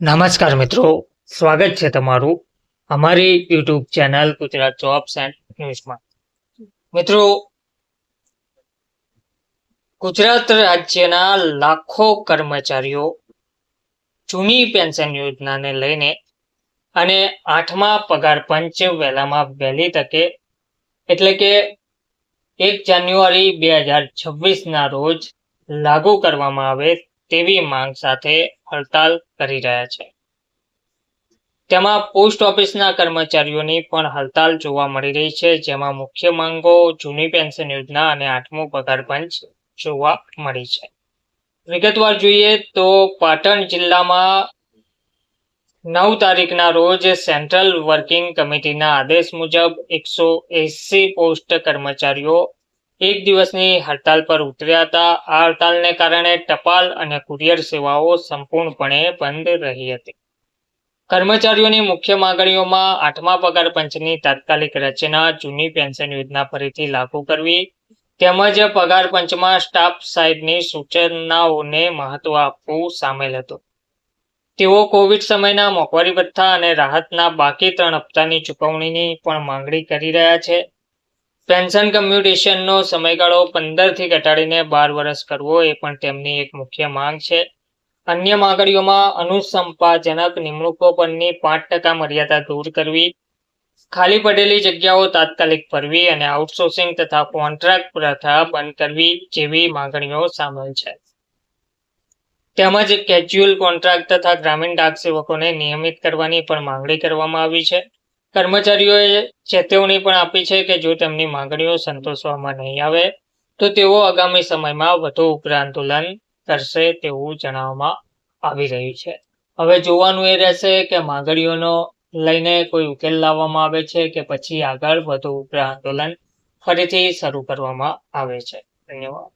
નમસ્કાર મિત્રો, સ્વાગત છે તમારું અમારી YouTube channel Gujarat jobs and ન્યૂઝમાં. મિત્રો, ગુજરાત રાજ્યના લાખો કર્મચારીઓ જૂની પેન્શન યોજનાને લઈને અને આઠમા પગાર પંચ વહેલામાં વહેલી તકે, એટલે કે એક જાન્યુઆરી બે હજાર છવ્વીસના રોજ લાગુ કરવામાં આવે તેવી માંગ સાથે હડતાલ કરી રહ્યા છે. તેમાં પોસ્ટ ઓફિસના કર્મચારીઓની પણ હડતાલ જોવા મળી રહી છે, જેમાં મુખ્ય માંગો જૂની પેન્શન યોજના અને આઠમો પગાર પંચ જોવા મળી છે. વિગતવાર જોઈએ તો પાટણ જિલ્લામાં નવ તારીખના રોજ સેન્ટ્રલ વર્કિંગ કમિટીના આદેશ મુજબ એકસો એસી પોસ્ટ કર્મચારીઓ એક દિવસની હડતાલ પર ઉતર્યા હતા. આ હડતાલને કારણે ટપાલ અને કુરિયર સેવાઓ સંપૂર્ણપણે બંધ રહી હતી. કર્મચારીઓની મુખ્ય માંગણીઓમાં આઠમા પગાર પંચની તાત્કાલિક રચના, જૂની પેન્શન યોજના ફરીથી લાગુ કરવી, તેમજ પગાર પંચમાં સ્ટાફ સાહેબની સૂચનાઓને મહત્વ આપવું સામેલ હતું. તેઓ કોવિડ સમયના મોંઘવારી ભથ્થા અને રાહતના બાકી ત્રણ હપ્તાની ચૂકવણીની પણ માંગણી કરી રહ્યા છે. પેન્શન કમ્યુટેશનનો સમયગાળો પંદરથી ઘટાડીને બાર વર્ષ કરવો એ પણ તેમની એક મુખ્ય માંગ છે. અન્ય માંગણીઓમાં અનુસંપાજનક નિમણૂકો પરની પાંચ ટકા મર્યાદા દૂર કરવી, ખાલી પડેલી જગ્યાઓ તાત્કાલિક ભરવી અને આઉટસોર્સિંગ તથા કોન્ટ્રાક્ટ પ્રથા બંધ કરવી જેવી માંગણીઓ સામેલ છે. તેમજ કેજ્યુઅલ કોન્ટ્રાક્ટ તથા ગ્રામીણ ડાક સેવકોને નિયમિત કરવાની પણ માંગણી કરવામાં આવી છે. કર્મચારીઓએ ચેતવણી પણ આપી છે કે જો તેમની માંગણીઓ સંતોષવામાં નહીં આવે, તો તેઓ આગામી સમયમાં વધુ ઉગ્ર આંદોલન કરશે તેવું જણાવવામાં આવી રહ્યું છે. હવે જોવાનું એ રહેશે કે માંગણીઓનો લઈને કોઈ ઉકેલ લાવવામાં આવે છે કે પછી આગળ વધુ ઉગ્ર આંદોલન ફરીથી શરૂ કરવામાં આવે છે. ધન્યવાદ.